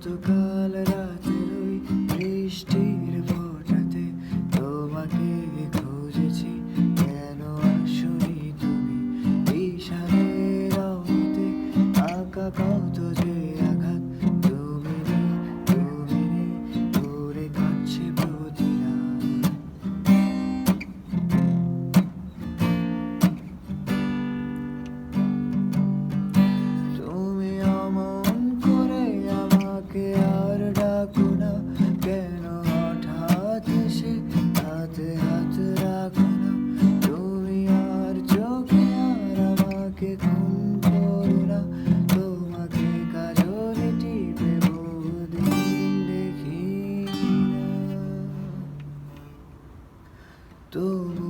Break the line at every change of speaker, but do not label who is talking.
গতকাল রাতের ওই বৃষ্টির ফোটাতে তোমাকে খুঁজেছি। কেন আসনি তুমি? ইশানের আঁকা তবু